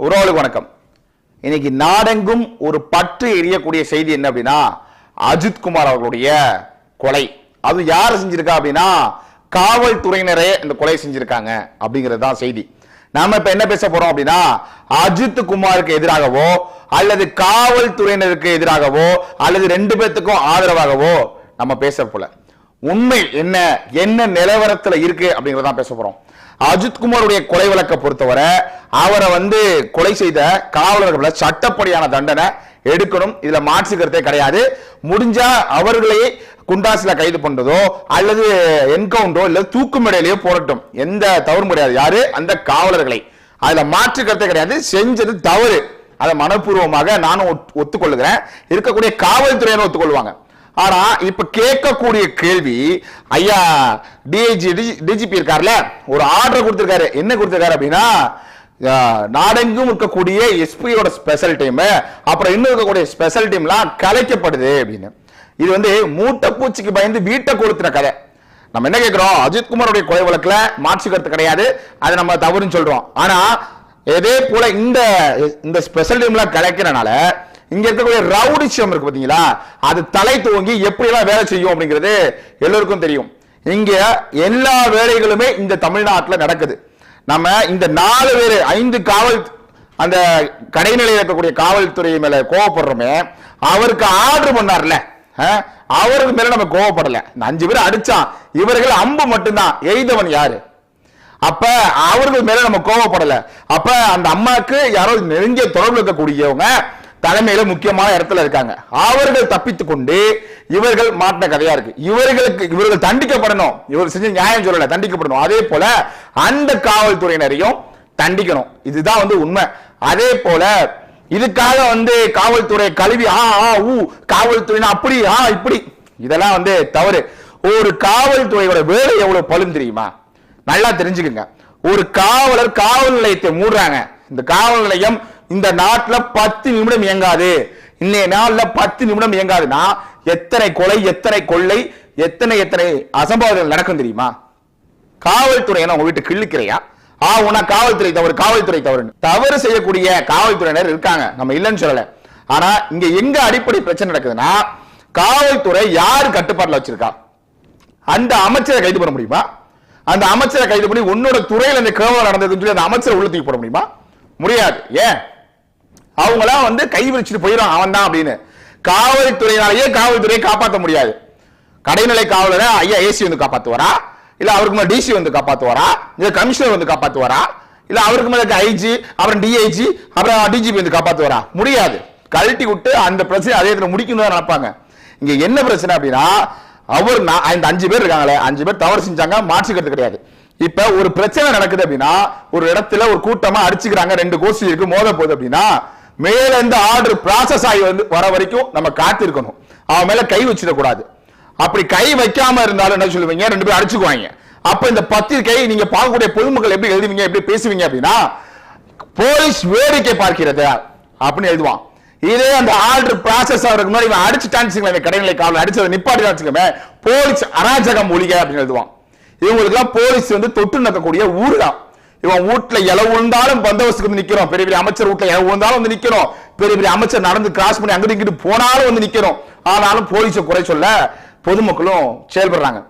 உறவுகளுக்கு வணக்கம். இன்னைக்கு நாடெங்கும் ஒரு பற்று எரியக்கூடிய செய்தி என்ன அப்படின்னா அஜித் குமார் அவர்களுடைய கொலை. அது யார் செஞ்சிருக்கா அப்படின்னா காவல்துறையினரே இந்த கொலை செஞ்சிருக்காங்க அப்படிங்கிறது தான் செய்தி. நாம இப்ப என்ன பேச போறோம் அப்படின்னா அஜித் குமாருக்கு எதிராகவோ அல்லது காவல்துறையினருக்கு எதிராகவோ அல்லது ரெண்டு பேர்த்துக்கும் ஆதரவாகவோ நம்ம பேச போல. உண்மை என்ன என்ன நிலவரத்துல இருக்கு அப்படிங்கறதான் பேச போறோம். அஜித் குமாருடைய கொலை வழக்கை பொறுத்தவரை அவரை வந்து கொலை செய்த காவலர்களை சட்டப்படியான தண்டனை எடுக்கணும். இதுல மாற்று கருத்தே கிடையாது. முடிஞ்சா அவர்களே குண்டாசில கைது பண்றதோ அல்லது என்கவுண்டரோ இல்ல தூக்குமடையிலேயோ போடட்டும். எந்த தவறும் கிடையாது. யாரு? அந்த காவலர்களை. அதுல மாற்று கருத்தே கிடையாது. செஞ்சது தவறு. அதை மனப்பூர்வமாக நானும் ஒத்துக்கொள்ளுகிறேன் இருக்கக்கூடிய காவல்துறையினர் ஒத்துக்கொள்வாங்க. ஆனா இப்ப கேட்கக்கூடிய கேள்வி ஐயா டிஐஜி டிஜிபி இருக்கார்ல? ஒரு ஆர்டர் கொடுத்திருக்காரு. என்ன கொடுத்திருக்காரு அப்படின்னா நாடெங்கும் இருக்கக்கூடிய எஸ்பியோட ஸ்பெஷல் டீம் அப்புறம் இன்னும் இருக்கக்கூடிய ஸ்பெஷல் டீம்லாம் கலைக்கப்படுது அப்படின்னு. இது வந்து மூட்டை பூச்சிக்கு பயந்து வீட்டை கொளுத்துன கதை. நம்ம என்ன கேட்கிறோம்? அஜித்குமாரோடைய கொலை வழக்கில் மாற்று கருத்து கிடையாது. அதை நம்ம தவறுன்னு சொல்றோம். ஆனா இதே போல இந்த இந்த ஸ்பெஷல் டீம்லாம் கலைக்கிறனால இங்க இருக்கக்கூடிய ரவுடிசம் இருக்கு பாத்தீங்களா? அது தலை துவங்கி எப்படி எல்லாம் வேலை செய்யும் அப்படிங்கிறது எல்லோருக்கும் தெரியும். இங்க எல்லா வேலைகளுமே இந்த தமிழ்நாட்டில் நடக்குது. நம்ம இந்த நாலு பேர் ஐந்து காவல் அந்த கடைநிலையில் இருக்கக்கூடிய காவல்துறை மேல கோவப்படுறோமே அவருக்கு ஆர்டர் பண்ணார்ல. அவருக்கு மேல நம்ம கோவப்படல. இந்த அஞ்சு பேர் அடிச்சான். இவர்கள் அம்பு மட்டும்தான். எய்தவன் யாரு? அப்ப அவர்கள் மேல நம்ம கோவப்படல. அப்ப அந்த அம்மாக்கு யாரோ நெருங்கிய தொடர்பு இருக்கக்கூடியவங்க தலைமையில முக்கியமான இடத்துல இருக்காங்க. அவர்கள் தப்பித்துக் கொண்டு இவர்கள் மாட்டின கதையா இருக்கு. இவர்களுக்கு இவர்கள் தண்டிக்கப்படணும். இவர் செஞ்ச நியாயம் சொல்லல தண்டிக்கப்படணும். அதே போல அந்த காவல்துறையினரையும் தண்டிக்கணும். இதுதான் வந்து உண்மை. அதே போல இதுக்காக வந்து காவல்துறை கழுவி ஆ ஆ ஊ காவல்துறைனா அப்படி ஆ இப்படி. இதெல்லாம் வந்து தவறு. ஒரு காவல்துறையோட வேலை எவ்வளவு பலும் தெரியுமா? நல்லா தெரிஞ்சுக்குங்க. ஒரு காவலர் காவல் நிலையத்தை மூடுறாங்க. இந்த காவல் நிலையம் இந்த நாட்டில் பத்து நிமிடம் இயங்காது. இன்னைய நாளில் பத்து நிமிடம் இயங்காதுன்னா எத்தனை கொலை எத்தனை கொள்ளை எத்தனை எத்தனை அசம்பாவிதங்கள் நடக்கும் தெரியுமா? காவல்துறை உங்க வீட்டு கிள்ளிக்கிறையா ஆ உனா காவல்துறை தவறு காவல்துறை தவறு தவறு செய்யக்கூடிய காவல்துறையினர் இருக்காங்க. நம்ம இல்லைன்னு சொல்லல. ஆனா இங்க எங்க அடிப்படை பிரச்சனை நடக்குதுன்னா காவல்துறை யார் கட்டுப்பாட்டில் வச்சிருக்கா? அந்த அமைச்சரை கைது பண்ண முடியுமா? அந்த அமைச்சரை கைது பண்ணி உன்னோட துறையில் இந்த கேவலம் நடந்ததுன்னு சொல்லி அந்த அமைச்சரை உள்ள தூக்கி போட முடியுமா? முடியாது. ஏன்? அவங்களாம் வந்து கை விரிச்சிட்டு போயிடும் அவன் தான் அப்படின்னு. காவல்துறையினாலேயே காவல்துறையை காப்பாற்ற முடியாது. கடைநிலை காவலரை ஐயா ஏசி வந்து காப்பாத்துவாரா? இல்ல அவருக்கு மேல டிசி வந்து காப்பாத்துவாரா? இல்ல கமிஷனர் வந்து காப்பாத்துவாரா? இல்ல அவருக்கு மேல ஐஜி அப்புறம் டிஐஜி அப்புறம் டிஜிபி வந்து காப்பாத்துவாரா? முடியாது. கழட்டி விட்டு அந்த பிரச்சனை அதே இடத்துல முடிக்கணும் தான் நினைப்பாங்க. இங்க என்ன பிரச்சனை அப்படின்னா அவர் நான் இந்த அஞ்சு பேர் இருக்காங்களே அஞ்சு பேர் தவறு செஞ்சாங்க மாற்றிக்கிறது கிடையாது. இப்ப ஒரு பிரச்சனை நடக்குது அப்படின்னா ஒரு இடத்துல ஒரு கூட்டமா அடிச்சுக்கிறாங்க ரெண்டு கோஷ்டி இருக்கு மோத போகுது அப்படின்னா மேல இருந்து ஆர்டர் ப்ராசஸ் ஆகி வந்து வர வரைக்கும் நம்ம காத்திருக்கணும். அவன் மேல கை வச்சிடக்கூடாது. அப்படி கை வைக்காம இருந்தாலும் என்ன சொல்லுவீங்க? ரெண்டு பேரும் அடிச்சுக்குவாங்க. அப்ப இந்த பத்திரிகையை நீங்க பார்க்கக்கூடிய பொதுமக்கள் எப்படி எழுதுவீங்க எப்படி பேசுவீங்க அப்படின்னா போலீஸ் வேடிக்கை பார்க்கிறது அப்படின்னு எழுதுவான். இதே அந்த ஆர்டர் ப்ராசஸ் ஆகிறதுக்கு முன்னாடி இவன் அடிச்சுட்டான்னு இந்த கடைநிலை காவல் அடிச்சதை நிப்பாட்டி வச்சுக்கோமே போலீஸ் அராஜகம் ஒழிக அப்படின்னு எழுதுவான். இவங்களுக்கு போலீஸ் வந்து தொட்டு நடக்கக்கூடிய ஊர் தான் இவன் வீட்டுல இல விழுந்தாலும் பந்தோபஸ்துக்கு வந்து நிக்கிறோம். பெரிய பெரிய அமைச்சர் வீட்டுல இல விழுந்தாலும் வந்து நிக்கிறோம். பெரிய பெரிய அமைச்சர் நடந்து கிராஸ் பண்ணி அங்கிட்டு இங்கிட்டு போனாலும் வந்து நிக்கிறோம். ஆனாலும் போலீஸை குறை சொல்ல பொதுமக்களும் செயல்படுறாங்க.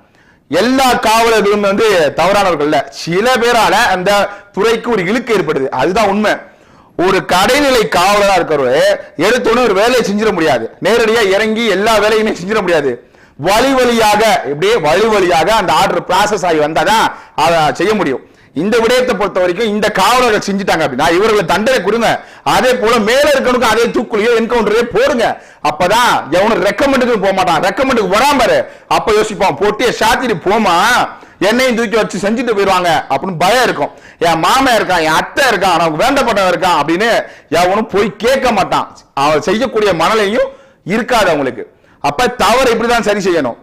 எல்லா காவலர்களும் வந்து தவறானவர்கள் சில பேரால அந்த துறைக்கு ஒரு இழுக்கு ஏற்படுது. அதுதான் உண்மை. ஒரு கடைநிலை காவலரா இருக்கிறவர் எடுத்தோன்னு ஒரு வேலையை செஞ்சிட முடியாது. நேரடியா இறங்கி எல்லா வேலையுமே செஞ்சிட முடியாது. வழி வழியாக இப்படியே வழி வழியாக அந்த ஆர்டர் ப்ராசஸ் ஆகி வந்தாதான் அதை செய்ய முடியும். இந்த விடயத்தை பொறுத்த வரைக்கும் இந்த காவலர்கள் செஞ்சுட்டாங்க அப்படின்னா இவர்களை தண்டனை கொடுங்க. அதே போல மேல இருக்கணுக்கு அதே தூக்குலையோ என்கவுண்டரே போடுங்க. அப்பதான் எவனும் ரெக்கமெண்டுக்கு போக மாட்டான். ரெக்கமெண்டுக்கு வராம பாரு. அப்ப யோசிப்பான் பொட்டியை சாத்திட்டு போமா என்னையும் தூக்கி வச்சு செஞ்சுட்டு போயிடுவாங்க. அப்படின்னு பயம் இருக்கும். என் மாமா இருக்கான் என் அத்தை இருக்கான் நமக்கு வேண்டப்பட்டவன் இருக்கான். அப்படின்னு எவனும் போய் கேட்க மாட்டான். அவன் செய்யக்கூடிய மனநிலையும் இருக்காது அவங்களுக்கு. அப்ப தவறு இப்படிதான் சரி செய்யணும்.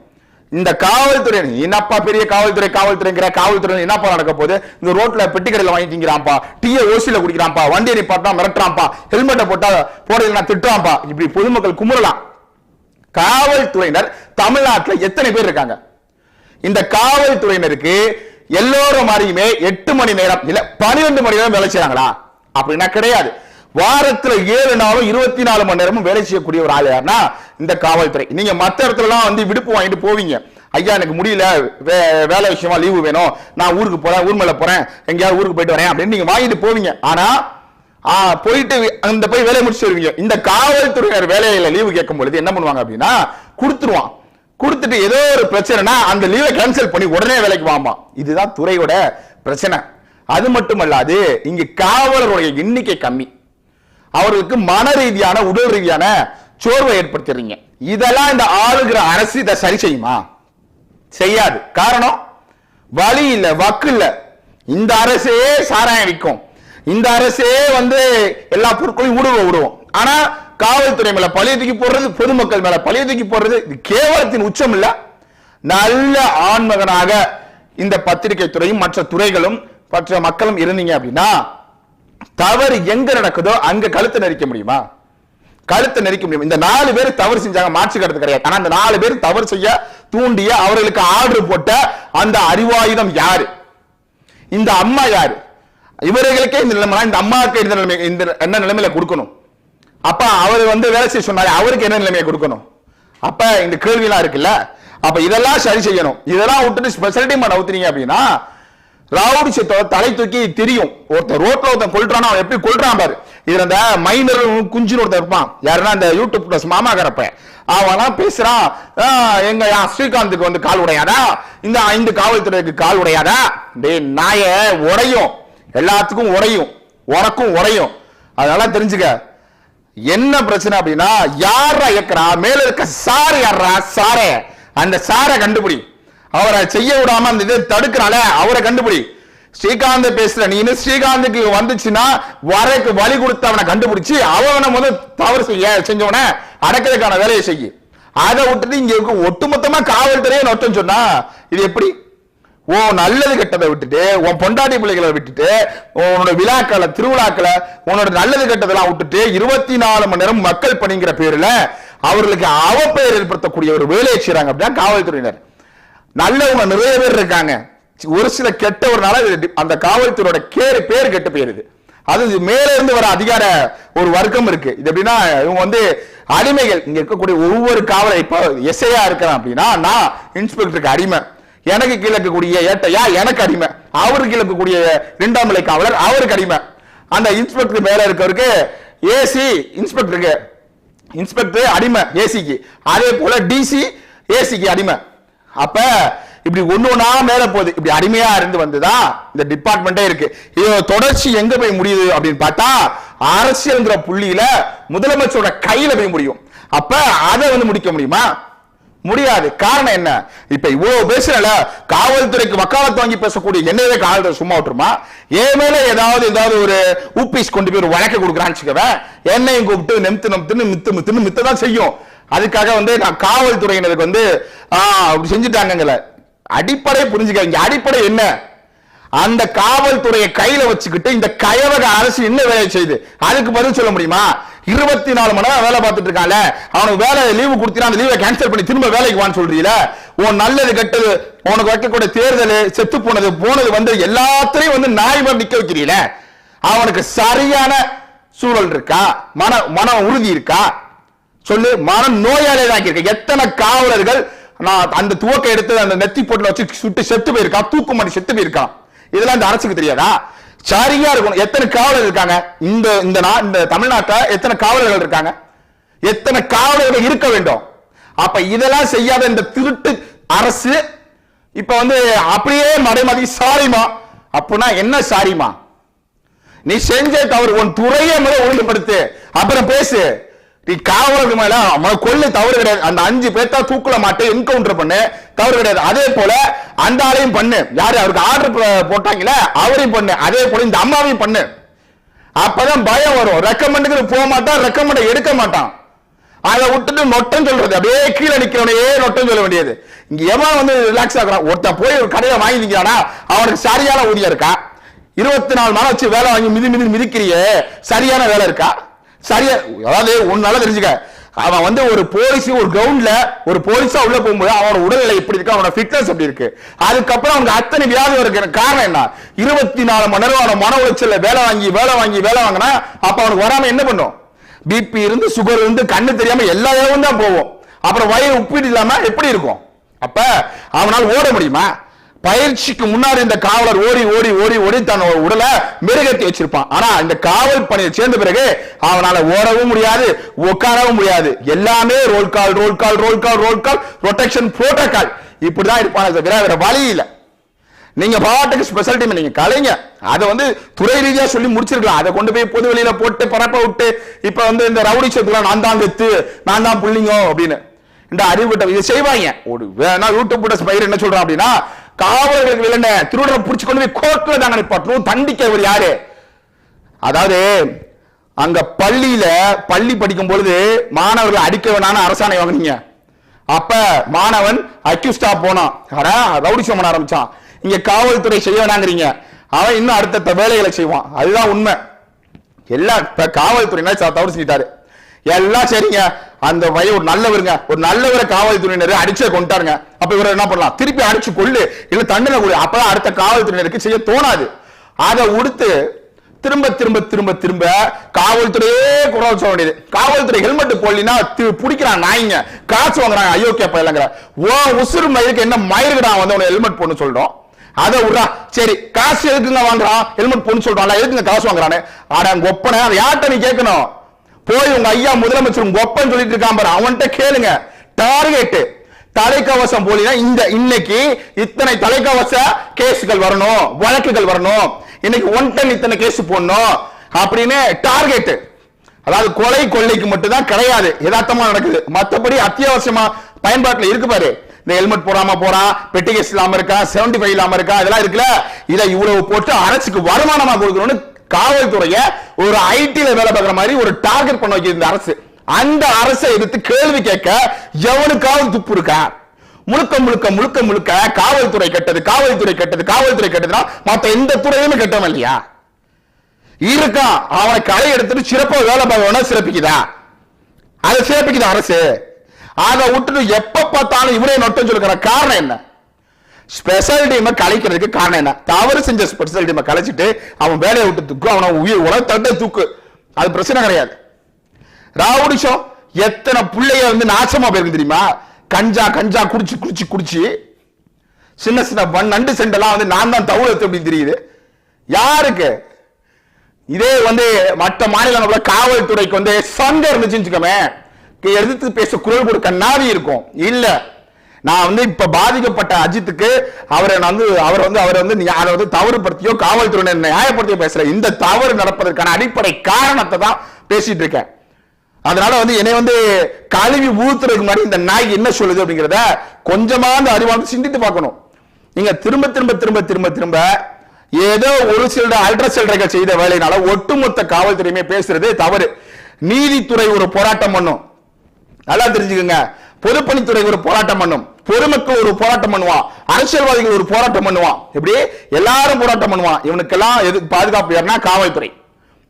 இந்த காவல்துறை என்னப்பா பெரிய காவல்துறை காவல்துறைங்கிற காவல்துறை என்னப்பா நடக்க போகுது? இந்த ரோட்ல பெட்டி கடையில் வாங்கிக்கிறான்பா டீயை ஓசியில குடிக்கிறான்ப்பா வண்டியை நிப்பாட்டா மிரட்டுறான்ப்பா ஹெல்மெட்டை போட்டா போடல திட்டுறான்ப்பா. இப்படி பொதுமக்கள் குமுறலாம். காவல்துறையினர் தமிழ்நாட்டுல எத்தனை பேர் இருக்காங்க? இந்த காவல்துறையினருக்கு எல்லோரும் மாதிரியுமே எட்டு மணி நேரம் இல்ல பன்னிரெண்டு மணி நேரம் வேலை செய்யறாங்களா அப்படின்னா கிடையாது. வாரத்துல ஏழு நாளும் இருபத்தி நாலு மணி நேரமும் வேலை செய்யக்கூடிய ஒரு ஆள் யாருன்னா இந்த காவல்துறை. நீங்க மற்ற இடத்துலலாம் வந்து விடுப்பு வாங்கிட்டு போவீங்க. ஐயா எனக்கு முடியல. வே- வேலை விஷயமா லீவு வேணும். நான் ஊருக்கு போறேன் ஊர் மேல போறேன். எங்கேயாவது ஊருக்கு போயிட்டு வரேன் அப்படின்னு நீங்க வாங்கிட்டு போவீங்க. ஆனா போயிட்டு அந்த போய் வேலையை முடிச்சு வருவீங்க. இந்த காவல்துறையினர் வேலையில லீவு கேட்கும் பொழுது என்ன பண்ணுவாங்க அப்படின்னா கொடுத்துருவான். கொடுத்துட்டு ஏதோ ஒரு பிரச்சனைனா அந்த லீவை கேன்சல் பண்ணி உடனே வேலைக்கு வாமா இதுதான் துறையோட பிரச்சனை. அது மட்டுமல்லாது இங்க காவலருடைய எண்ணிக்கை கம்மி. அவர்களுக்கு மன ரீதியான உடல் ரீதியான சோர்வை ஏற்படுத்திடுறீங்க. இதெல்லாம் இந்த ஆளுகிற அரசு இதை சரி செய்யுமா? செய்யாது. காரணம் வழி இல்லை வக்கு இல்லை. இந்த அரசே சாராயம் விற்கும். இந்த அரசே வந்து எல்லா பொருட்களையும் ஊடுருவ விடுவோம். ஆனா காவல்துறை மேல பழைய தூக்கி போடுறது பொதுமக்கள் மேல பழைய தூக்கி போடுறது இது கேவலத்தின் உச்சம் இல்ல. நல்ல ஆண்மகனாக இந்த பத்திரிகை துறையும் மற்ற துறைகளும் மற்ற மக்களும் இருந்தீங்க அப்படின்னா தவறு எங்க நடக்குதோ அங்க கழுத்தை நெரிக்க முடியுமா? கழுத்தை நெரிக்க முடியும். இந்த நாலு பேர் தவறு செஞ்சாங்க மாற்று கருத்து கிடையாது. ஆனா அந்த நாலு பேர் தவறு செய்ய தூண்டிய அவர்களுக்கு ஆர்டர் போட்ட அந்த அறிவாயுதம் யாரு? இந்த அம்மா யாரு? இவர்களுக்கே இந்த நிலைமை இந்த அம்மாவுக்கு இந்த நிலைமை இந்த என்ன நிலைமையில கொடுக்கணும்? அப்ப அவர் வந்து வேலை செய்ய சொன்னாரு அவருக்கு என்ன நிலைமையை கொடுக்கணும்? அப்ப இந்த கேள்விலாம் இருக்குல்ல? அப்ப இதெல்லாம் சரி செய்யணும். இதெல்லாம் விட்டுட்டு ஸ்பெஷல் டீம் ஊத்துறீங்க அப்படின்னா ரவுடி சித்தோட தலை தூக்கி தெரியும். ஒருத்தன் ரோட்ல ஒருத்தன் கொல்றானா அவன் எப்படி கொல்றான் பாரு. இதுல இந்த மைனர் குஞ்சுன்னு ஒருத்தன் இருப்பான். யாருன்னா இந்த யூடியூப் பிளஸ் மாமா கரப்ப அவன்லாம் பேசுறான் எங்க ஸ்ரீகாந்துக்கு வந்து கால் உடையாதா? இந்த ஐந்து காவல்துறைக்கு கால் உடையாதா? டேய் நாய உடையும். எல்லாத்துக்கும் உடையும். உனக்கும் உடையும். அதனால தெரிஞ்சுக்க என்ன பிரச்சனை அப்படின்னா யாரா இயக்குறா? மேல இருக்க சாரு யாரா சாரே. அந்த சாரை கண்டுபிடி. அவரை செய்ய விடாம அந்த இதை தடுக்கிறால அவரை கண்டுபிடி. ஸ்ரீகாந்த் பேசுற நீ இன்னும் ஸ்ரீகாந்துக்கு வந்துச்சுன்னா வரக்கு வழி கொடுத்து அவனை கண்டுபிடிச்சு அவனை முதல் தவறு செய்ய செஞ்சவன அடக்கிறதுக்கான வேலையை செய்ய. அதை விட்டுட்டு இங்க இருக்க ஒட்டுமொத்தமா காவல்துறையே நொட்டம் சொன்னா இது எப்படி? ஓ நல்லது கெட்டதை விட்டுட்டு உன் பொண்டாட்டி பிள்ளைகளை விட்டுட்டு உன்னோட விழாக்களை திருவிழாக்களை உன்னோட நல்லது கெட்டதெல்லாம் விட்டுட்டு இருபத்தி நாலு மணி நேரம் மக்கள் பணிங்கிற பேர்ல அவர்களுக்கு அவப்பெயர் ஏற்படுத்தக்கூடிய ஒரு வேலையை செய்யறாங்க அப்படின்னா காவல்துறையினர். நல்லவங்க நிறைய பேர் இருக்காங்க. ஒரு சில கெட்டவர்னால அந்த காவல்துறையோட கேரு பேர் கெட்டு போயிருது. அது மேல இருந்து வர அதிகார ஒரு வர்க்கம் இருக்கு. இது எப்படின்னா இவங்க வந்து அடிமைகள். இங்க இருக்கக்கூடிய ஒவ்வொரு காவலர் இப்போ எஸ்ஐயா இருக்கிறான் அப்படின்னா நான் இன்ஸ்பெக்டருக்கு அடிமை. எனக்கு கீழே இருக்கக்கூடிய ஏட்டையா எனக்கு அடிமை. அவருக்கு கீழே இருக்கக்கூடிய இரண்டாம் நிலை காவலர் அவருக்கு அடிமை. அந்த இன்ஸ்பெக்டர் மேல இருக்கவருக்கு ஏசி இன்ஸ்பெக்டருக்கு இன்ஸ்பெக்டர் அடிமை ஏசிக்கு அதே போல டிசி ஏசிக்கு அடிமை. அப்ப இப்படி ஒண்ணு ஒன்னா மேல போகுது. இப்படி அடிமையா இருந்து வந்துதான் இந்த டிபார்ட்மெண்டே இருக்கு. இது தொடர்ச்சி எங்க போய் முடியுது அப்படின்னு பார்த்தா அரசியல்ங்கிற புள்ளியில முதலமைச்சரோட கையில போய் முடியும். அப்ப அதை வந்து முடிக்க முடியுமா? முடியாது. காரணம் என்ன? இப்ப இவ்வளவு பேசுறல காவல்துறைக்கு வக்காலத்து வாங்கி பேசக்கூடிய என்னவே காவல்துறை சும்மா விட்டுருமா? என் மேல ஏதாவது ஏதாவது ஒரு ஊபிஸ் கொண்டு போய் ஒரு வழக்கு கொடுக்குறான்னு வச்சுக்கவே என்னையும் கூப்பிட்டு நெம்த்து நெம்த்துன்னு மித்து மித்துன்னு மித்த தான் செய்யும். அதுக்காக வந்து நான் காவல்துறையினருக்கு வந்து ஆ அப்படி செஞ்சுட்டாங்கங்கல. அடிப்படை புரிஞ்சுக்க இங்க அடிப்படை என்ன? அந்த காவல்துறையை கையில வச்சுக்கிட்டு இந்த கயவக அரசு என்ன வேலை செய்யுது அதுக்கு பதில் சொல்ல முடியுமா? இருபத்தி நாலு மணி நேரம் வேலை பார்த்துட்டு இருக்கான்ல. அவனுக்கு வேலை லீவு கொடுத்தீங்கன்னா அந்த லீவை கேன்சல் பண்ணி திரும்ப வேலைக்கு வான்னு சொல்றீல உன் நல்லது கெட்டது உனக்கு வைக்கக்கூடிய தேர்தல் செத்து போனது போனது வந்து எல்லாத்திலையும் வந்து நாய் மாதிரி நிக்க வைக்கிறீல அவனுக்கு சரியான சூழல் இருக்கா? மன மன உறுதி இருக்கா? சொல்லு மன நோயாளியாக தான் எத்தனை காவலர்கள் நான் அந்த துவக்க எடுத்து அந்த நெத்தி போட்டுல வச்சு சுட்டு செத்து போயிருக்கான் தூக்கு மாட்டி செத்து போயிருக்கான் இதெல்லாம் இந்த அரசுக்கு தெரியாதா? சரியா இருக்கணும். எத்தனை காவலர்கள் இருக்காங்க? இந்த இந்த நா இந்த தமிழ்நாட்டில் எத்தனை காவலர்கள் இருக்காங்க? எத்தனை காவலர்கள் இருக்க வேண்டும்? அப்ப இதெல்லாம் செய்யாத இந்த திருட்டு அரசு இப்ப வந்து அப்படியே மடைமதி சாரிமா. அப்படின்னா என்ன சாரிமா? நீ செஞ்ச தவறு உன் துறையை முதல்ல ஒழுங்குபடுத்து அப்புறம் பேசு. நீ காவலர்கள் மேல அவன் கொள்ளு தவறு கிடையாது. அந்த அஞ்சு பேர்த்தா தூக்குல மாட்டு என்கவுண்டர் பண்ணு. தவறு கிடையாது. அதே போல அந்த ஆளையும் பண்ணு. யாரு? அவருக்கு ஆர்டர் போட்டாங்களே அவரையும் பண்ணு. அதே போல இந்த அம்மாவையும் பண்ணு. அப்பதான் பயம் வரும். ரெக்கமெண்டுக்கு போக மாட்டான். ரெக்கமெண்ட் எடுக்க மாட்டான். அதை விட்டுட்டு நொட்டம் சொல்றது. அப்படியே கீழே நிக்கிறவனே நொட்டம் சொல்ல வேண்டியது. இங்க எவன் வந்து ரிலாக்ஸ் ஆகுறான்? ஒருத்தன் போய் ஒரு கடையில வாங்கி நிக்கிறானா அவனுக்கு சரியான ஊதியம் இருக்கா? இருபத்தி நாலு நாள் வச்சு வேலை வாங்கி மிதி மிதி மிதிக்கிறியே. சரியான வேலை இருக்கா? சரியா? அதாவது உன்னால தெரிஞ்சுக்க. அவன் வந்து ஒரு போலீஸ் ஒரு கிரவுண்ட்ல ஒரு போலீஸா உள்ள போகும்போது அவனோட உடல்நிலை எப்படி இருக்கு அவனோட ஃபிட்னஸ் எப்படி இருக்கு. அதுக்கப்புறம் அவங்க அத்தனை வியாதி இருக்கிற காரணம் என்ன? இருபத்தி நாலு மணி நேரம் அவன மன உளைச்சல வேலை வாங்கி வேலை வாங்கி வேலை வாங்கினா அப்ப அவனுக்கு வராம என்ன பண்ணும்? பிபி இருந்து சுகர் இருந்து கண்ணு தெரியாம எல்லா இடமும் தான் போவோம் அப்புறம் வயிறு உப்பிட்டு இல்லாம எப்படி இருக்கும்? அப்ப அவனால் ஓட முடியுமா? பயிற்சிக்கு முன்னாடி இந்த காவலர் ஓடி ஓடி ஓடி ஓடி தன் உடலை மெருகேற்றி வச்சிருப்பான். ஆனா இந்த காவல் பணியை சேர்ந்த பிறகு அவனால ஓடவும் முடியாது உட்காரவும் முடியாது. எல்லாமே roll call roll call roll call roll call rotation protocol இப்படிதான் இருப்பான் தவிர வேற வழி இல்ல. நீங்க பாட்டுக்கு ஸ்பெஷல் டீம் நீங்க கலைங்க. அதை வந்து துறை ரீதியா சொல்லி முடிச்சிருக்கலாம். அதை கொண்டு போய் பொது வெளியில போட்டு பரப்ப விட்டு இப்ப வந்து இந்த ரவுடி சத்துலாம் நான் தான் கெத்து நான் தான் புள்ளிங்கோ அப்படின்னு. இந்த அறிவுட்ட இதை செய்வாங்க. ஒரு வேணா யூடியூப் பயிர் என்ன சொல்றான் அப்படின்னா காவலர்களுக்கு விழுந்த திருடரை பிடிச்சு கொண்டு போய் கோர்ட்ல தாங்க நிப்பாட்டணும் தண்டிக்க இவர் யாரு? அதாவது அங்க பள்ளியில பள்ளி படிக்கும் பொழுது மாணவர்கள் அடிக்க வேணாம்னு அரசாணை வாங்கினீங்க. அப்ப மாணவன் அக்யூஸ்டா போனான். அட ரவுடிசம் பண்ண ஆரம்பிச்சான். இங்க காவல்துறை செய்ய வேணாங்கிறீங்க. அவன் இன்னும் அடுத்தடுத்த வேலைகளை செய்வான். அதுதான் உண்மை. எல்லா இப்ப காவல்துறையினர் தவறு செஞ்சிட்டாரு? எல்லாம் சரிங்க. அந்த பையன் ஒரு நல்லவருங்க. ஒரு நல்லவரை காவல்துறையினர் அடிச்சே கொண்டாருங்க அப்ப இவரை என்ன பண்ணலாம்? திருப்பி அடிச்சு கொள்ளு இல்ல தண்டனை கொடு. அப்பதான் அடுத்த காவல்துறையினருக்கு செய்ய தோணாது. அதை உடுத்து திரும்ப திரும்ப திரும்ப திரும்ப காவல்துறையே குரல் சொல்ல வேண்டியது. காவல்துறை ஹெல்மெட் போடலினா பிடிக்கிறான் நாய்ங்க. காசு வாங்குறாங்க. அயோக்கிய பயிலங்கிற ஓ உசுறு மயிருக்கு என்ன மயிருக்குடா வந்து உன ஹெல்மெட் போடணும் சொல்றோம். அதை விடுறா. சரி காசு எதுக்குங்க வாங்குறான்? ஹெல்மெட் போடணும் சொல்றான் எதுக்குங்க காசு வாங்குறானே ஆட உங்க ஒப்பனை. அதை யார்கிட்ட நீ கேட்கணும்? போய் உங்க ஐயா முதலமைச்சர் உங்க ஒப்பன் சொல்லிட்டு இருக்கான் பாரு. அவன்கிட்ட கேளுங்க. டார்கெட் தலைக்கவசம் போலினா இந்த இன்னைக்கு இத்தனை தலைக்கவச கேஸுகள் வரணும் வழக்குகள் வரணும். இன்னைக்கு ஒன் டன் இத்தனை கேஸ் போடணும் அப்படின்னு டார்கெட் அதாவது கொலை கொள்ளைக்கு மட்டும் தான் கிடையாது. யதார்த்தமா நடக்குது. மற்றபடி அத்தியாவசியமா பயன்பாட்டில் இருக்கு பாரு. இந்த ஹெல்மெட் போடாம போறான் பெட்டி கேஸ் இல்லாம இருக்கா செவன்டி ஃபைவ் இல்லாம இருக்கா இதெல்லாம் இருக்குல்ல. இதை இவ்வளவு போட்டு அரசுக்கு வருமானமா கொடுக்கணும்னு காவல்துறைய ஒரு ஐடில வேலை பார்க்குற மாதிரி ஒரு டார்கெட் பண்ண வச்சிருந்த அரசு. அந்த அரசை எதிர்த்து கேள்வி கேட்க எவனுக்காவது துப்பு இருக்கா? முழுக்க முழுக்க முழுக்க முழுக்க காவல்துறை கெட்டது காவல்துறை கெட்டது காவல்துறை கெட்டதுன்னா மத்த எந்த துறையுமே கெட்டவன் இல்லையா? இருக்கான் அவனை களை எடுத்துட்டு சிறப்பா வேலை பார்க்கணும் சிறப்பிக்குதா? அதை சிறப்பிக்குதா அரசு? அதை விட்டுட்டு எப்ப பார்த்தாலும் இவரே நொட்டம் சொல்லுகிற காரணம் என்ன? ஸ்பெஷல் டீமை கலைக்கிறதுக்கு காரணம் என்ன? தவறு செஞ்ச ஸ்பெஷல் டீமை கலைச்சிட்டு அவன் வேலையை விட்டு தூக்கு அவனை உயிர் உலகத்தட்ட தூக்கு. அது பிரச்சனை கிடையாது. ராவுடிஷம் எத்தனை பிள்ளைய வந்து நாசமா போயிருக்கு தெரியுமா? கஞ்சா கஞ்சா குடிச்சு குடிச்சு குடிச்சு. சின்ன சின்ன வன் நண்டு செண்டெல்லாம் வந்து நான் தான் தவிர்த்து அப்படின்னு தெரியுது? யாருக்கு? இதே வந்து மற்ற மாநிலங்கள காவல்துறைக்கு வந்து சண்டை இருந்துச்சுன்னு வச்சுக்கோமே. எதிர்த்து பேச குரல் கொடுக்க நாதி இருக்கும். இல்லை. நான் வந்து இப்ப பாதிக்கப்பட்ட அஜித்துக்கு அவரை வந்து அவர் வந்து அவர் வந்து அதை வந்து தவறுபடுத்தியோ காவல்துறையினர் நியாயப்படுத்தியோ பேசுற இந்த தவறு நடப்பதற்கான அடிப்படை காரணத்தை தான் பேசிட்டு இருக்கேன். அதனால வந்து என்னை வந்து கழுவி ஊத்துறதுக்கு முன்னாடி இந்த நாய் என்ன சொல்லுது அப்படிங்கிறத கொஞ்சமா அந்த அறிவாளர் சிந்தித்து பார்க்கணும். நீங்க திரும்ப திரும்ப திரும்ப திரும்ப திரும்ப ஏதோ ஒரு சில அல்ட்ரா சில்லறைகள் செய்த வேலையினால ஒட்டுமொத்த காவல்துறையுமே பேசுறது தவறு. நீதித்துறை ஒரு போராட்டம் பண்ணும். நல்லா தெரிஞ்சுக்கோங்க. பொதுப்பணித்துறை ஒரு போராட்டம் பண்ணும். பொதுமக்கள் ஒரு போராட்டம் பண்ணுவான் அரசியல்வாதிகள் ஒரு போராட்டம் பண்ணுவான் இப்படி எல்லாரும் போராட்டம் பண்ணுவான் இவனுக்கெல்லாம் எது பாதுகாப்பு யாருன்னா காவல்துறை.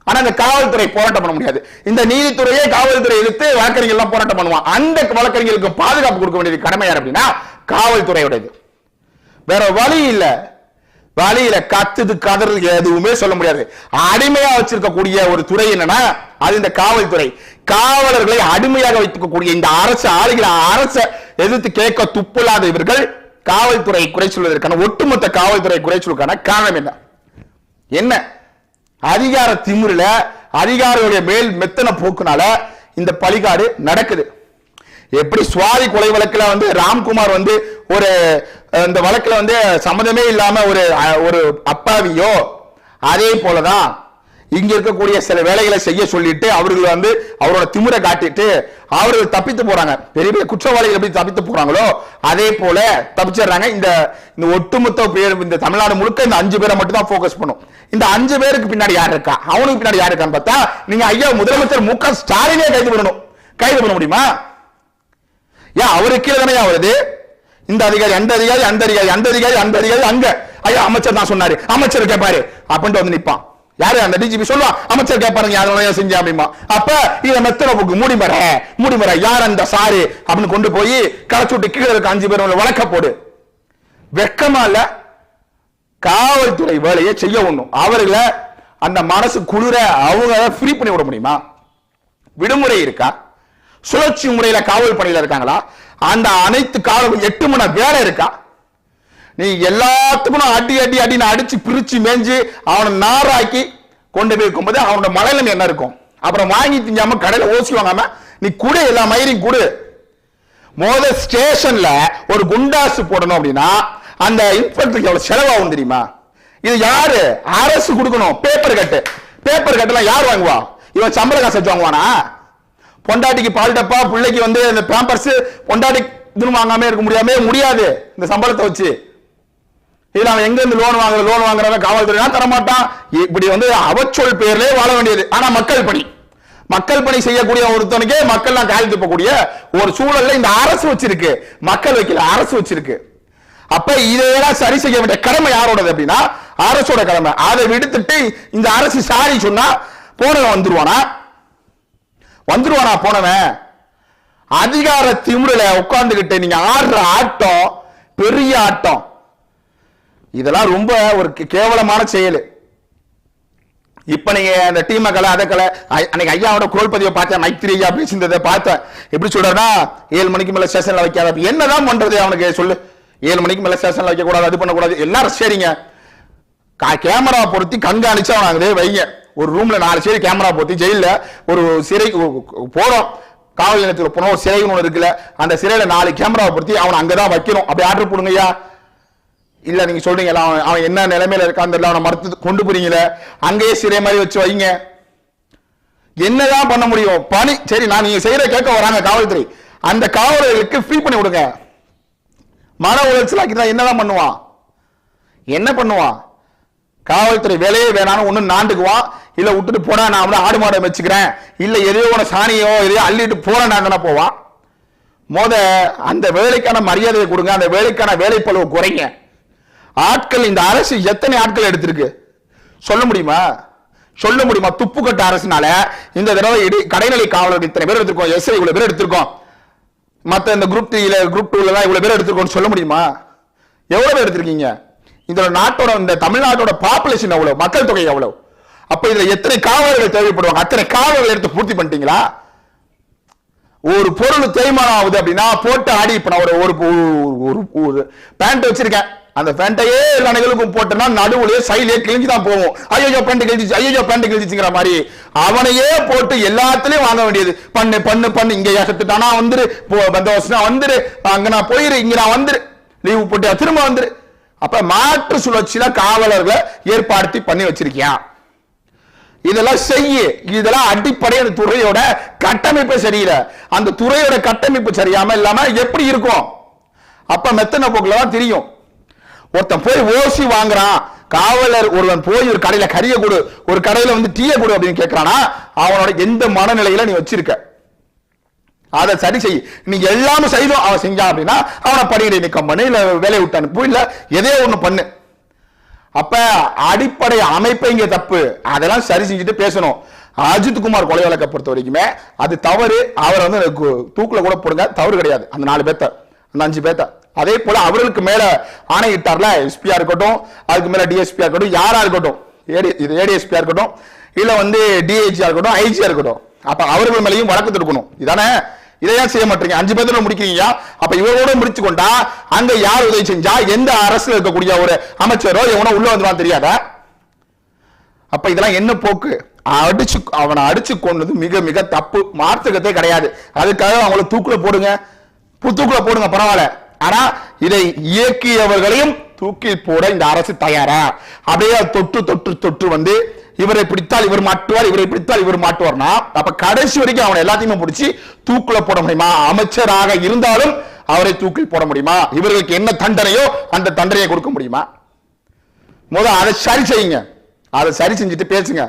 ஆனா அந்த காவல்துறை போராட்டம் பண்ண முடியாது. இந்த நீதித்துறையே காவல்துறை எதிர்த்து வழக்கறிஞர்கள் எல்லாம் போராட்டம் பண்ணுவான் அந்த வழக்கறிஞர்களுக்கு பாதுகாப்பு கொடுக்க வேண்டியது கடமை யார் அப்படின்னா காவல்துறையுடையது. வேற வழி இல்ல. வழியில கத்துது கதறது எதுவுமே சொல்ல முடியாது. அடிமையா வச்சிருக்கக்கூடிய ஒரு துறை என்னன்னா அது இந்த காவல்துறை. காவலர்களை அடிமையாக வைத்துக்கக்கூடிய இந்த அரசு ஆளுகிற அரசை எதிர்த்து கேட்க துப்பில்லாத இவர்கள் காவல்துறை குறை சொல்வதற்கான ஒட்டுமொத்த காவல்துறை குறை சொல்வதற்கான காரணம் என்ன? என்ன? அதிகார திமுறையில் அதிகாரிகளுடைய மேல் மெத்தன போக்குனால இந்த பழிகாடு நடக்குது. எப்படி சுவாதி கொலை வழக்கில் வந்து ராம்குமார் வந்து ஒரு இந்த வழக்கில் வந்து சம்மந்தமே இல்லாம ஒரு ஒரு அப்பாவியோ அதே போலதான் இங்க இருக்கக்கூடிய சில வேலைகளை செய்ய சொல்லிட்டு அவர்கள் வந்து அவரோட திமிரை காட்டிட்டு அவர்கள் தப்பித்து போறாங்க. பெரிய பெரிய குற்றவாளிகள் எப்படி தப்பித்து போறாங்களோ அதே போல தப்பிச்சிடுறாங்க. இந்த இந்த ஒட்டுமொத்த பேர் இந்த தமிழ்நாடு முழுக்க இந்த அஞ்சு பேரை மட்டும் தான் ஃபோக்கஸ் பண்ணும். இந்த அஞ்சு பேருக்கு பின்னாடி யார் இருக்கா? அவனுக்கு பின்னாடி யார் இருக்கான்னு பார்த்தா நீங்க ஐயா முதலமைச்சர் மு க ஸ்டாலினே கைது பண்ணணும். கைது பண்ண முடியுமா? ஏன் அவருக்கு கீழே தானே வருது இந்த அதிகாரி அந்த அதிகாரி அந்த அதிகாரி அந்த அதிகாரி அந்த அதிகாரி அங்க. ஐயா அமைச்சர் தான் சொன்னாரு. அமைச்சர் கேட்பாரு அப்படின்ட்டு வந்து நிற்பான் யாரு அந்த டிஜிபி சொல்லுவான் அமைச்சர் கேட்பாருங்க அதனால ஏன் செஞ்சேன் அப்படிமா அப்ப இதை மெத்தன புக்கு மூடிமர மூடிமர யார் அந்த சாரு? அப்படின்னு கொண்டு போய் களைச்சு விட்டு கீழே இருக்க அஞ்சு பேர் வழக்க போடு. வெக்கமா இல்ல காவல்துறை வேலையை செய்ய ஒண்ணும் அவர்களை அந்த மனசு குளிர அவங்க ஃப்ரீ பண்ணி விட முடியுமா? விடுமுறை இருக்கா? சுழற்சி முறையில காவல் பணியில இருக்காங்களா? அந்த அனைத்து காவல் எட்டு மணி வேலை இருக்கா? நீ எல்லாத்துக்கும் நான் அடி அடி அடி நான் அடிச்சு பிரிச்சு மேஞ்சு அவனை நாராக்கி கொண்டு போய் இருக்கும்போது அவனோட மலையில என்ன இருக்கும்? அப்புறம் வாங்கி திங்காம கடையில ஓசி வாங்காம நீ குடு எல்லா மயிரையும் குடு. மோத ஸ்டேஷன்ல ஒரு குண்டாசு போடணும் அப்படின்னா அந்த இன்ஸ்பெக்டருக்கு எவ்வளவு செலவாகும் தெரியுமா? இது யாரு? அரசு கொடுக்கணும் பேப்பர் கட்டு பேப்பர் கட்டுலாம் யார் வாங்குவா? இவன் சம்பள காசு வச்சு வாங்குவானா? பொண்டாட்டிக்கு பால் டப்பா பிள்ளைக்கு வந்து இந்த பேம்பர்ஸ் பொண்டாட்டி இதுன்னு வாங்காம இருக்க முடியாமே முடியாது இந்த சம்பளத்தை வச்சு. இதுல அவன் எங்க இருந்து லோன் வாங்குற லோன் வாங்குறவன் காவல்துறை தர மாட்டான் இப்படி வந்து அவச்சொல் பேர்லயே வாழ வேண்டியது. ஆனா மக்கள் பணி. மக்கள் பணி செய்யக்கூடிய ஒருத்தனுக்கே மக்கள் நான் கால் துப்பக்கூடிய ஒரு சூழல்ல இந்த அரசு வச்சிருக்கு. மக்கள் வைக்கல அரசு வச்சிருக்கு. அப்ப இதையெல்லாம் சரி செய்ய வேண்டிய கடமை யாரோடது அப்படின்னா அரசோட கடமை. அதை விடுத்துட்டு இந்த அரசு சாரி சொன்னா போனவன் வந்துருவானா? வந்துருவானா போனவன்? அதிகார திமுறல உட்கார்ந்துகிட்டு நீங்க ஆடுற ஆட்டம் பெரிய ஆட்டம். இதெல்லாம் ரொம்ப ஒரு கேவலமான செயல். இப்ப நீங்க அந்த டீமை கலை அதை கலை அன்னைக்கு ஐயாவோட குரல் பதிவை பார்த்தேன் மைத்ரி ஐயா பார்த்தேன். எப்படி சொல்றேன்னா ஏழு மணிக்கு மேல ஸ்டேஷன்ல வைக்காத என்னதான் பண்றது அவனுக்கு? சொல்லு. ஏழு மணிக்கு மேல ஸ்டேஷன்ல வைக்க கூடாது அது பண்ணக்கூடாது எல்லாரும் சரிங்க. கா- கேமரா பொருத்தி கண்காணிச்சு அவன் அங்கே வைங்க. ஒரு ரூம்ல நாலு சரி கேமரா பொருத்தி ஜெயில ஒரு சிறை போறோம். காவல் நிலையத்துக்கு போனோம் ஒரு சிறை ஒன்று இருக்குல்ல அந்த சிறையில நாலு கேமரா பொருத்தி அவனை அங்கதான் வைக்கணும். அப்படி ஆர்டர் போடுங்கய்யா இல்ல நீங்க சொல்றீங்களா அவன் அவன் என்ன நிலைமையில இருக்கான்னு தெரியல அவனை மறுத்து கொண்டு போறீங்களே அங்கேயே சிறை மாதிரி வச்சு வைங்க. என்னதான் பண்ண முடியும்? பணி சரி நான் நீங்க செய்யற கேட்க வராங்க காவல்துறை. அந்த காவலர்களுக்கு ஃப்ரீ பண்ணி கொடுங்க. மன உளைச்சல் என்னதான் பண்ணுவான்? என்ன பண்ணுவான்? காவல்துறை வேலையே வேணாம்னு ஒண்ணு நாண்டுக்குவான். இல்ல விட்டுட்டு போனா நான் அவனை ஆடு மாடை வச்சுக்கிறேன். இல்ல எதையோ உன சாணியோ எதையோ அள்ளிட்டு போறேன் நாங்கன்னா போவான். மோத அந்த வேலைக்கான மரியாதையை கொடுங்க. அந்த வேலைக்கான வேலைப்பளவு குறைங்க. ஆட்கள் இந்த அரசு எத்தனை ஆட்கள் எடுத்திருக்கு? சொல்ல முடியுமா? சொல்ல முடியுமா? துப்புக்கட்ட அரசுனால இந்த தடவை இடி கடைநிலை காவலர்கள் இத்தனை பேர் எடுத்திருக்கோம். எஸ்ஐ இவ்வளவு பேர் எடுத்திருக்கோம். மற்ற இந்த குரூப் த்ரீல குரூப் டூல தான் இவ்வளவு பேர் எடுத்திருக்கோம்னு சொல்ல முடியுமா? எவ்வளவு பேர் எடுத்திருக்கீங்க? இந்த நாட்டோட இந்த தமிழ்நாட்டோட பாப்புலேஷன் எவ்வளவு? மக்கள் தொகை எவ்வளவு? அப்ப இதுல எத்தனை காவலர்கள் தேவைப்படுவாங்க? அத்தனை காவலர்கள் எடுத்து பூர்த்தி பண்ணிட்டீங்களா? ஒரு பொருள் தேய்மானம் ஆகுது அப்படின்னா போட்டு ஆடி இப்ப நான் ஒரு ஒரு ஒரு ஒரு பேண்ட் வச்சிருக்கேன். அந்த பேண்ட்டையே எல்லா நிகழ்வுக்கும் போட்டேன்னா நடுவுலயே சைலே கிழிஞ்சு தான் போவோம் ஐயோ பேண்ட் கிழிஞ்சிச்சு ஐயோ பேண்ட் கிழிச்சுங்கிற மாதிரி. அவனையே போட்டு எல்லாத்துலயும் வாங்க வேண்டியது. பண்ணு பண்ணு பண்ணு இங்க ஏசத்துட்டானா வந்துரு போ வருஷம் வந்துரு. அங்க நான் போயிரு இங்க நான் வந்துரு. லீவு போட்டு திரும்ப வந்துரு. அப்ப மாற்று சுழற்சியில காவலர்களை ஏற்பாடுத்தி பண்ணி வச்சிருக்கியான் இதெல்லாம் செய்ய. இதெல்லாம் அடிப்படை அந்த துறையோட கட்டமைப்பு சரியில்லை. அந்த துறையோட கட்டமைப்பு சரியாம இல்லாம எப்படி இருக்கும்? அப்ப மெத்தன போக்குல தான் தெரியும். ஒருத்தன் போய் ஓசி வாங்குறான். காவலர் ஒருவன் போய் ஒரு கடையில கறிய கொடு ஒரு கடையில வந்து டீய கொடு அப்படின்னு கேட்கிறானா அவனோட எந்த மனநிலையில நீ வச்சிருக்க? அதை சரி செய். நீ எல்லாமே செய்தும் அவன் செஞ்சான் அப்படின்னா அவனை பணியிடை நீக்கம் பண்ணு இல்ல வேலையை விட்டு அனுப்பு இல்ல எதையோ ஒண்ணு பண்ணு. அப்ப அடிப்படை அமைப்பை இங்க தப்பு. அதெல்லாம் சரி செஞ்சுட்டு பேசணும். அஜித் குமார் கொலை வழக்கை பொறுத்த வரைக்குமே அது தவறு. அவரை வந்து தூக்கில் தூக்குல கூட போடுங்க. தவறு கிடையாது. அந்த நாலு பேத்த அந்த அஞ்சு பேத்த அதே போல அவர்களுக்கு மேல ஆணையிட்டார்ல எஸ்பியா இருக்கட்டும் அதுக்கு மேல டிஎஸ்பியா இருக்கட்டும் யாரா இருக்கட்டும் ஏடி இது ஏடிஎஸ்பியா இருக்கட்டும் இல்ல வந்து டிஐஜியா இருக்கட்டும் ஐஜியா இருக்கட்டும். அப்ப அவர்கள் மேலையும் வழக்கு தொடுக்கணும். இதானே? இதையா செய்ய மாட்டீங்க? அஞ்சு பேர்த்துல முடிக்கிறீங்க? அப்ப இவரோட முடிச்சு கொண்டா அங்க யார் உதவி செஞ்சா எந்த அரசுல இருக்கக்கூடிய ஒரு அமைச்சரோ எவனோ உள்ள வந்துருவான் தெரியாதா? அப்ப இதெல்லாம் என்ன போக்கு? அடிச்சு அவனை அடிச்சு கொண்டது மிக மிக தப்பு. மார்த்தகத்தே கிடையாது. அதுக்காக அவங்கள தூக்குல போடுங்க. பு- தூக்குல போடுங்க பரவாயில்ல. ஆனா இதை இயக்கியவர்களையும் தூக்கில் போட இந்த அரசு தயாரா? அப்படியே தொற்று தொற்று தொற்று வந்து இவரை பிடித்தால் இவர் மாட்டுவார் இவரை பிடித்தால் இவர் மாட்டுவார்னா அப்ப கடைசி வரைக்கும் அவனை எல்லாத்தையுமே பிடிச்சி தூக்குல போட முடியுமா? அமைச்சராக இருந்தாலும் அவரை தூக்கில் போட முடியுமா? இவர்களுக்கு என்ன தண்டனையோ அந்த தண்டனையை கொடுக்க முடியுமா? முதல் அதை சரி செய்யுங்க. அதை சரி செஞ்சுட்டு பேசுங்க.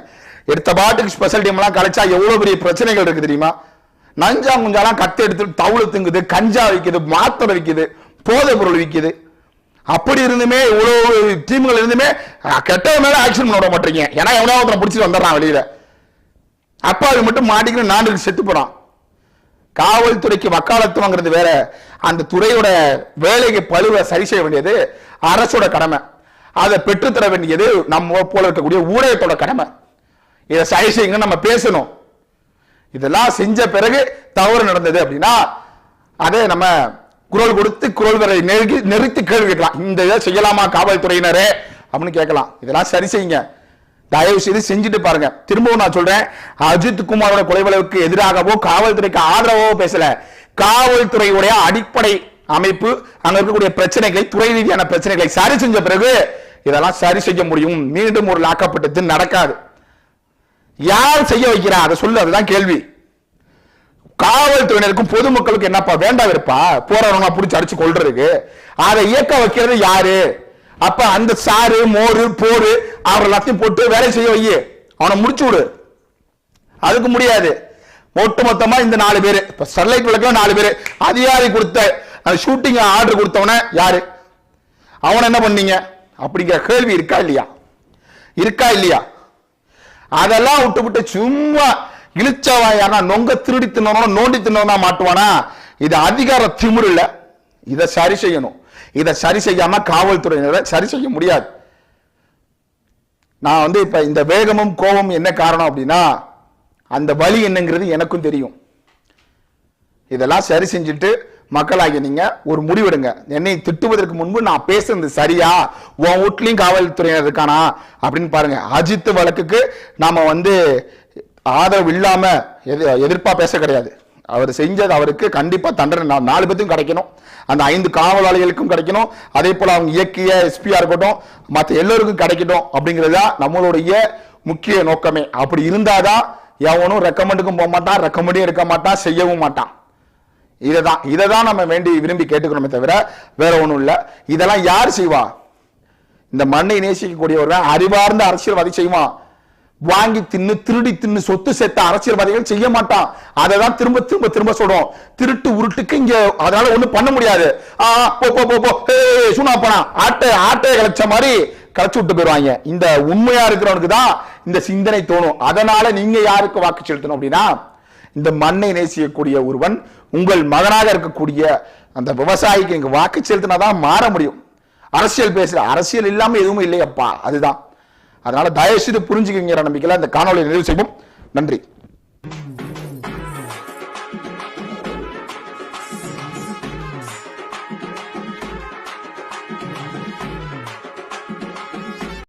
எடுத்த பாட்டுக்கு ஸ்பெஷல் டீம் எல்லாம் கலைச்சா எவ்வளவு பெரிய பிரச்சனைகள் இருக்கு தெரியுமா? நஞ்சா குஞ்சாலாம் கத்து எடுத்து தவுளு திங்குது கஞ்சா விற்கிது மாத்திரை விற்கிது போதை பொருள் விற்கிது அப்படி இருந்துமே இவ்வளவு டீம்கள் இருந்துமே அஹ், கெட்டவன் மேல ஆக்ஷன் பண்ண விட மாட்டீங்க. ஏன்னா எவ்வளோ ஒருத்தனை பிடிச்சிட்டு வந்துடுறான் வெளியில. அப்பா அது மட்டும் மாட்டிக்கிட்டு நாண்டுக்கு செத்து போறான். காவல்துறைக்கு வக்காலத்துவங்கிறது வேற. அந்த துறையோட வேலைக்கு பழுவை சரி செய்ய வேண்டியது அரசோட கடமை. அதை பெற்றுத்தர வேண்டியது நம்ம போல இருக்கக்கூடிய ஊடகத்தோட கடமை. இதை சரி செய்யுங்க நம்ம பேசணும். இதெல்லாம் செஞ்ச பிறகு தவறு நடந்தது அப்படின்னா அதே நம்ம குரல் கொடுத்து குரல் வரை நெருக்கி நிறுத்தி கேள்வி கேட்கலாம். இந்த இதை செய்யலாமா காவல்துறையினரே? அப்படின்னு கேட்கலாம். இதெல்லாம் சரி செய்யுங்க. தயவு செய்து செஞ்சுட்டு பாருங்க. திரும்பவும் நான் சொல்றேன் அஜித் குமாரோட கொலை எதிராகவோ காவல்துறைக்கு ஆதரவோ பேசல. காவல்துறையுடைய அடிப்படை அமைப்பு அங்க இருக்கக்கூடிய பிரச்சனைகளை துறை ரீதியான பிரச்சனைகளை சரி செஞ்ச பிறகு இதெல்லாம் சரி செய்ய முடியும். மீண்டும் ஒரு லாக்கப்பட்டது நடக்காது. யார் செய்ய வைக்கிறா அதை சொல்லு அதுதான் கேள்வி. காவல்துறையினருக்கும் பொதுமக்களுக்கும் என்னப்பா வேண்டாம் இருப்பா போறவங்க பிடிச்சி அடிச்சு கொள்றதுக்கு அதை இயக்க வைக்கிறது யாரு? அப்ப அந்த சாரு மோரு போரு அவர் எல்லாத்தையும் போட்டு வேலை செய்ய வை அவனை முடிச்சு விடு. அதுக்கு முடியாது. ஒட்டு மொத்தமா இந்த நாலு பேரு. இப்ப ஸ்டெர்லைட் விளக்கம் நாலு பேரு. அதிகாரி கொடுத்த ஷூட்டிங் ஆர்டர் கொடுத்தவன யாரு? அவனை என்ன பண்ணீங்க? அப்படிங்கிற கேள்வி இருக்கா இல்லையா? இருக்கா இல்லையா? அதெல்லாம் விட்டு விட்டு சும்மா இழிச்சவாயானா நொங்க திருடி தின்னணும் நோண்டி தின்னவனா மாட்டுவானா? இது அதிகார திமிரு இல்லை இதை சரி செய்யணும். இதை சரி செய்யாம காவல்துறையினரை சரி செய்ய முடியாது. நான் வந்து இப்ப இந்த வேகமும் கோபம் என்ன காரணம் அப்படின்னா அந்த வழி என்னங்கிறது எனக்கும் தெரியும். இதெல்லாம் சரி செஞ்சுட்டு மக்களாகிய நீங்க ஒரு முடிவெடுங்க. என்னை திட்டுவதற்கு முன்பு நான் பேசுனது சரியா? உன் வீட்லயும் காவல்துறையினர் இருக்கானா? அப்படின்னு பாருங்க. அஜித் வழக்குக்கு நாம வந்து ஆதரவு இல்லாம எது எதிர்ப்பா பேச கிடையாது. அவர் செஞ்சது அவருக்கு கண்டிப்பா தண்டனை. நாலு பேத்துக்கும் கிடைக்கணும். அந்த ஐந்து காவலாளிகளுக்கும் கிடைக்கணும். அதே போல அவங்க இயக்கிய எஸ்பியா இருக்கட்டும் மற்ற எல்லோருக்கும் கிடைக்கட்டும் அப்படிங்கிறது தான் நம்மளுடைய முக்கிய நோக்கமே. அப்படி இருந்தாதான் எவனும் ரெக்கமெண்டுக்கும் போக மாட்டான் ரெக்கமெண்டும் இருக்க மாட்டான் செய்யவும் மாட்டான். இததான் இதை தான் நம்ம வேண்டி விரும்பி கேட்டுக்கணுமே தவிர வேற ஒண்ணும் இல்ல. இதெல்லாம் யார் செய்வா? இந்த மண்ணை நேசிக்கக்கூடிய ஒருவன் அறிவார்ந்த அரசியல்வாதி செய்வான். வாங்கி தின்னு திருடி தின்னு சொத்து செத்த அரசியல்வாதிகள் செய்ய மாட்டான். அதை தான் திரும்ப திரும்ப திரும்ப சொல்றோம். திருட்டு உருட்டுக்கு இங்க அதனால ஒண்ணும் பண்ண முடியாது. ஆ போ போ போ ஏய், சுனா போனா. ஆட்டை ஆட்டையை கிளச்ச மாதிரி கலைச்சு விட்டு போயிருவாங்க இந்த உண்மையா இருக்கிறவனுக்கு தான் இந்த சிந்தனை தோணும். அதனால நீங்க யாருக்கு வாக்கு செலுத்தணும் அப்படின்னா இந்த மண்ணை நேசிக்கக்கூடிய ஒருவன் உங்கள் மகனாக இருக்கக்கூடிய அந்த விவசாயிக்கு இங்க வாக்கு செலுத்தினாதான் மாற முடியும். அரசியல் பேசுகிற அரசியல் இல்லாமல் எதுவுமே இல்லையப்பா. அதுதான். அதனால தயவு செய்து புரிஞ்சுக்கிங்கிற நம்பிக்கையில் அந்த காணொலியை நிறைவு செய்வோம். நன்றி.